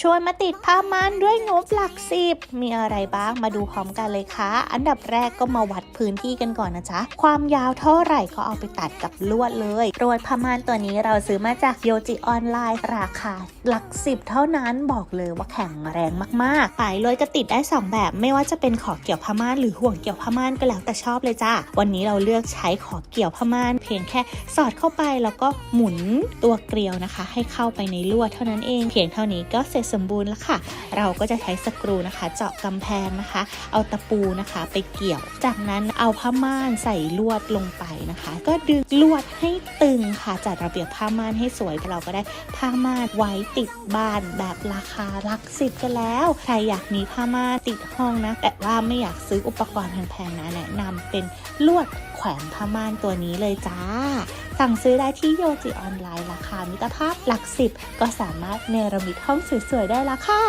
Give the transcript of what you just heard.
ชวนมาติดผ้าม่านด้วยงบหลักสิบ มีอะไรบ้างมาดูพร้อมกันเลยค่ะ อันดับแรกก็มาวัดพื้นที่กันก่อนนะจ๊ะ ความยาวเท่าไหร่ก็เอาไปตัดกับลวดเลยลวดผ้าม่านตัวนี้เราซื้อมาจากโยจิออนไลน์ราคาหลักสิบเท่านั้นบอกเลยว่าแข็งแรงมากๆสายลวดก็ติดได้ 2 แบบ ไม่ว่าจะเป็นขอเกี่ยวผ้าม่านหรือห่วงเกี่ยวผ้าม่านก็แล้วแต่ชอบเลยจ้าวันนี้เราเลือกใช้ขอเกี่ยวผ้าม่าน เพียงแค่สอดเข้าไปแล้วก็หมุนตัวเกลียวนะคะ ให้เข้าไปในลวดเท่านั้นเอง เพียงเท่านี้ก็เสร็จสมบูรณ์แล้วค่ะ เราก็จะใช้สกรูนะคะ เจาะกำแพงนะคะ เอาตะปูนะคะไปเกี่ยว จากนั้นเอาผ้าม่านใส่ลวดลงไปนะคะ ก็ดึงลวดให้ตึงค่ะ จัดระเบียบผ้าม่านให้สวยเราก็ได้ผ้าม่านไว้ติดบ้านแบบราคาหลักสิบกันแล้ว ใครอยากมีผ้าม่านติดห้องนะ แต่ว่าไม่อยากซื้ออุปกรณ์แพงๆนะแนะนำเป็นลวดแขวนผ้าม่านตัวนี้เลยจ้า สั่งซื้อได้ที่โยจิออนไลน์ราคามิตรภาพหลักสิบก็สามารถเนรมิตห้องสวยๆได้ละค่ะ